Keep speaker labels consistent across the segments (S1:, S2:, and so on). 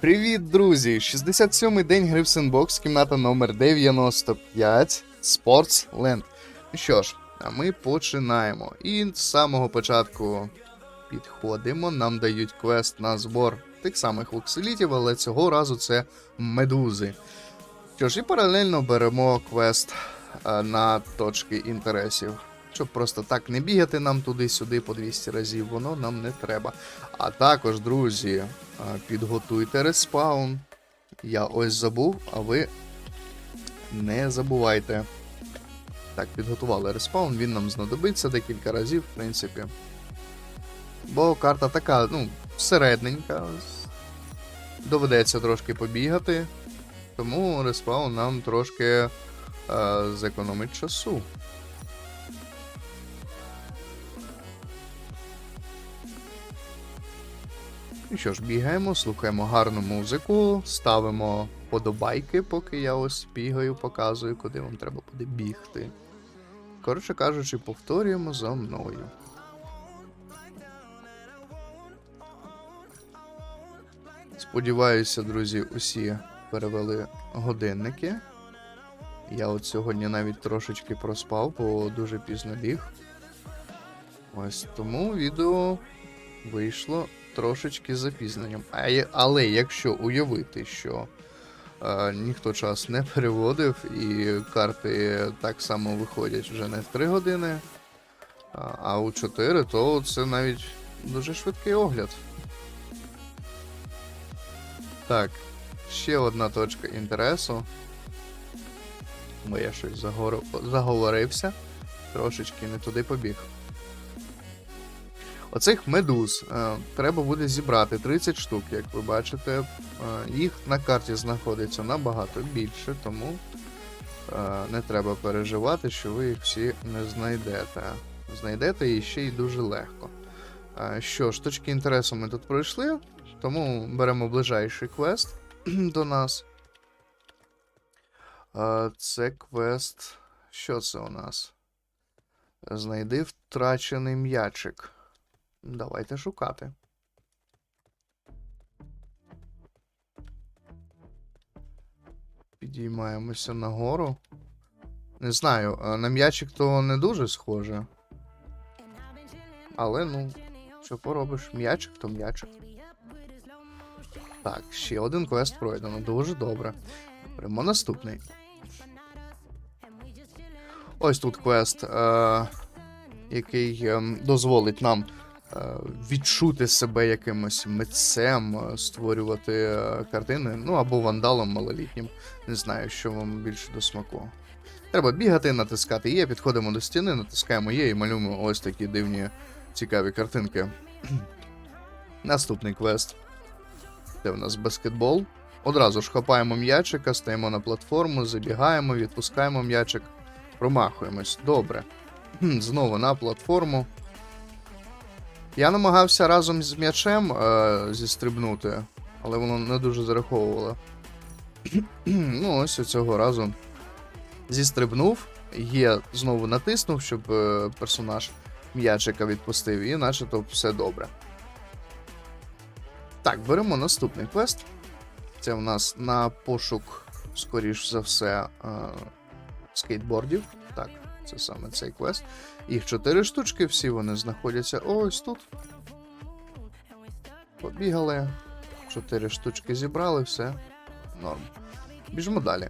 S1: Привіт, друзі! 67-й день гри в кімната номер 95 Sportsland. Ну що ж, а ми починаємо. І з самого початку підходимо, нам дають квест на збор тих самих вокселітів, але цього разу це медузи. Що ж, і паралельно беремо квест на точки інтересів. Щоб просто так не бігати нам туди-сюди по 200 разів, воно нам не треба. А також, друзі, підготуйте респаун. Я ось забув, а ви не забувайте. Так, підготували респаун, він нам знадобиться декілька разів, в принципі. Бо карта така, ну, середненька. Доведеться трошки побігати. Тому респаун нам трошки е, зекономить часу. І що ж, бігаємо, слухаємо гарну музику, ставимо подобайки, поки я ось бігаю, показую, куди вам треба буде бігти. Коротше кажучи, повторюємо за мною. Сподіваюся, друзі, усі перевели годинники. Я от сьогодні навіть трошечки проспав, бо дуже пізно ліг. Ось тому відео вийшло трошечки з запізненням. Але якщо уявити, що е, ніхто час не переводив, і карти так само виходять вже не в 3 години, а у 4, то це навіть дуже швидкий огляд. Так, ще одна точка інтересу. Бо я щось заговорився, трошечки не туди побіг. Оцих медуз е, треба буде зібрати 30 штук, як ви бачите. Е, їх на карті знаходиться набагато більше, тому е, не треба переживати, що ви їх всі не знайдете. Знайдете і ще й дуже легко. Е, що ж, точки інтересу ми тут пройшли, тому беремо ближайший квест до нас. Е, це квест. Що це у нас? Знайди втрачений м'ячик. Давайте шукати. Підіймаємося нагору. Не знаю, на м'ячик то не дуже схоже. Але ну, що поробиш? М'ячик то м'ячик. Так, ще один квест пройдено. Дуже добре. Беремо наступний. Ось тут квест, е- який ем, дозволить нам е, відчути себе якимось митцем, е, створювати е, картини, ну або вандалом малолітнім. Не знаю, що вам більше до смаку. Треба бігати, натискати Є, підходимо до стіни, натискаємо Є і малюємо ось такі дивні цікаві картинки. Наступний квест. Це в нас баскетбол. Одразу ж хапаємо м'ячика, стаємо на платформу, забігаємо, відпускаємо м'ячик, промахуємось. Добре. Знову на платформу. Я намагався разом з м'ячем е, зістрибнути, але воно не дуже зараховувало. ну, ось цього разу зістрибнув, є знову натиснув, щоб е, персонаж м'ячика відпустив, і начебто все добре. Так, беремо наступний квест. Це в нас на пошук, скоріш за все, е, скейтбордів. Так, це саме цей квест. Їх чотири штучки, всі вони знаходяться ось тут. Побігали. Чотири штучки зібрали, все. Норм. Біжимо далі.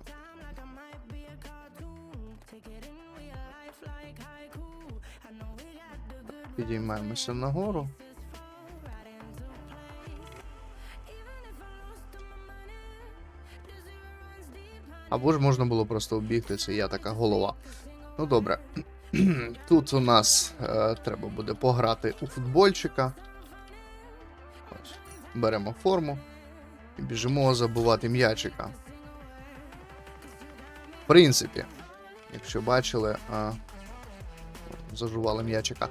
S1: Підіймаємося нагору. Або ж можна було просто обігти, це я така голова. Ну добре. Тут у нас е, треба буде пограти у футбольчика. Ось. Беремо форму і біжимо забувати м'ячика. В принципі, якщо бачили, а, зажували м'ячика.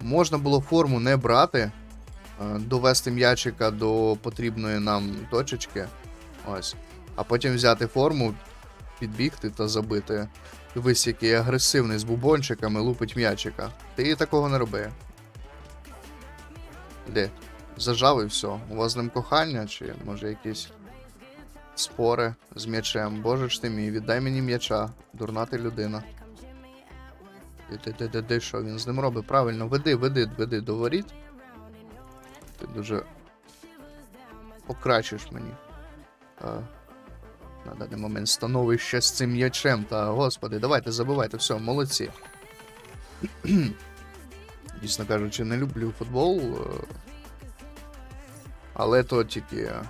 S1: Можна було форму не брати, а, довести м'ячика до потрібної нам точечки. Ось. А потім взяти форму, підбігти та забити. Дивись, який агресивний з бубончиками лупить м'ячика. Ти такого не роби. Де? зажав і все. У вас з ним кохання, чи може якісь спори з м'ячем. Боже ж ти мій, віддай мені м'яча, дурна ти людина. Де, де, де, де, що він з ним робить? Правильно, веди, веди, веди до воріт. Ти дуже покращиш мені. А, на даний момент становище з цим м'ячем. Та господи, давайте забивайте, все, молодці. Дійсно кажучи, не люблю футбол. е, Але то тільки. е,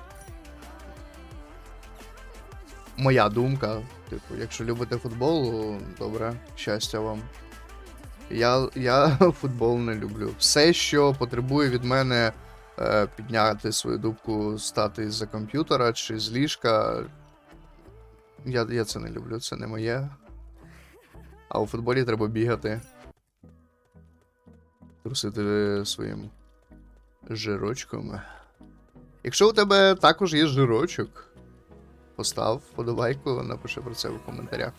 S1: Моя думка. Типу, якщо любите футбол, добре, щастя вам. Я, я футбол не люблю. Все, що потребує від мене е, підняти свою дубку, стати з-за комп'ютера чи з ліжка. Я, я це не люблю, це не моє. А у футболі треба бігати. Трусити своїм жирочком. Якщо у тебе також є жирочок, постав вподобайку, напиши про це в коментарях.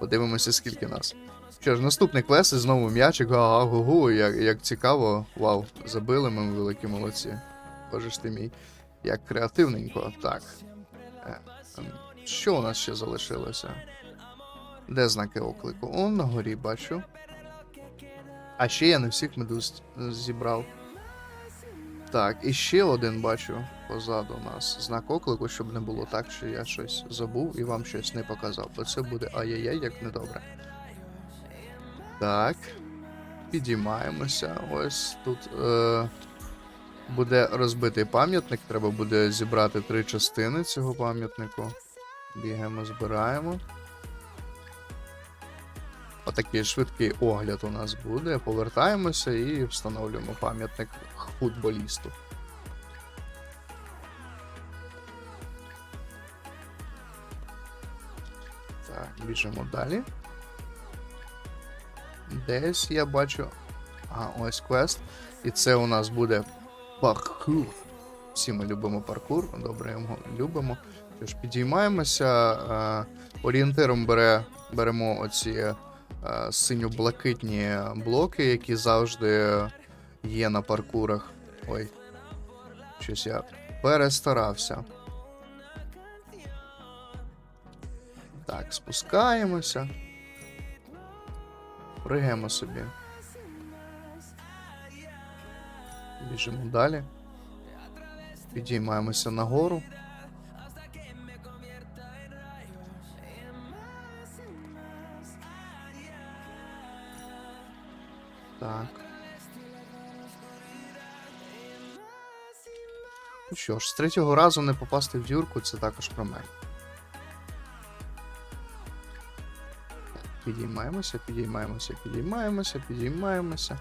S1: Подивимося, скільки нас. Що ж, наступний квест і знову м'ячик. Ага-гу-гу, як, як цікаво. Вау, забили ми великі молодці. Боже ж ти мій. Як креативненько. Так. Е, що у нас ще залишилося? Де знаки оклику? О, на горі бачу. А ще я не всіх медуз зібрав. Так, і ще один бачу позаду нас. Знак оклику, щоб не було так, що я щось забув і вам щось не показав. Бо це буде ай-яй-яй, як недобре. Так. Підіймаємося. Ось тут е, буде розбитий пам'ятник. Треба буде зібрати три частини цього пам'ятнику. Бігаємо, збираємо. Отакий швидкий огляд у нас буде. Повертаємося і встановлюємо пам'ятник футболісту. Так, біжимо далі. Десь я бачу. А, ось квест. І це у нас буде паркур. Всі ми любимо паркур, добре його любимо. Тож підіймаємося. Е, орієнтиром бере, беремо оці е, синьо-блакитні блоки, які завжди є на паркурах. Ой. Щось я перестарався. Так, спускаємося. Пригаємо собі. Біжимо далі. Підіймаємося нагору. Так. Ну що ж, з третього разу не попасти в дюрку це також про мене. Підіймаємося, підіймаємося, підіймаємося, підіймаємося.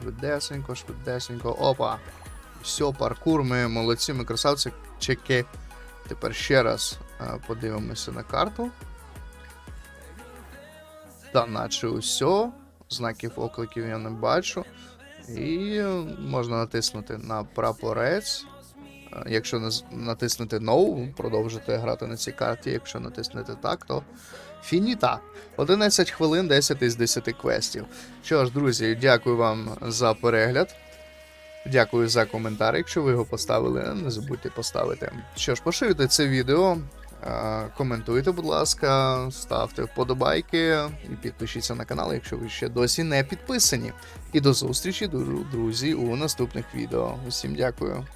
S1: Швидесенько, швидесенько. Опа! Все, паркур, ми молодці, ми красавці. Чеки. Тепер ще раз а, подивимося на карту. Та наче усе. Знаків окликів я не бачу. І можна натиснути на прапорець. Якщо натиснути No, продовжити грати на цій карті. Якщо натиснути так, то фініта. 11 хвилин, 10 із 10 квестів. Що ж, друзі, дякую вам за перегляд. Дякую за коментар. Якщо ви його поставили, не забудьте поставити. Що ж, поширюйте це відео, коментуйте, будь ласка, ставте вподобайки і підпишіться на канал, якщо ви ще досі не підписані. І до зустрічі, друзі, у наступних відео. Усім дякую.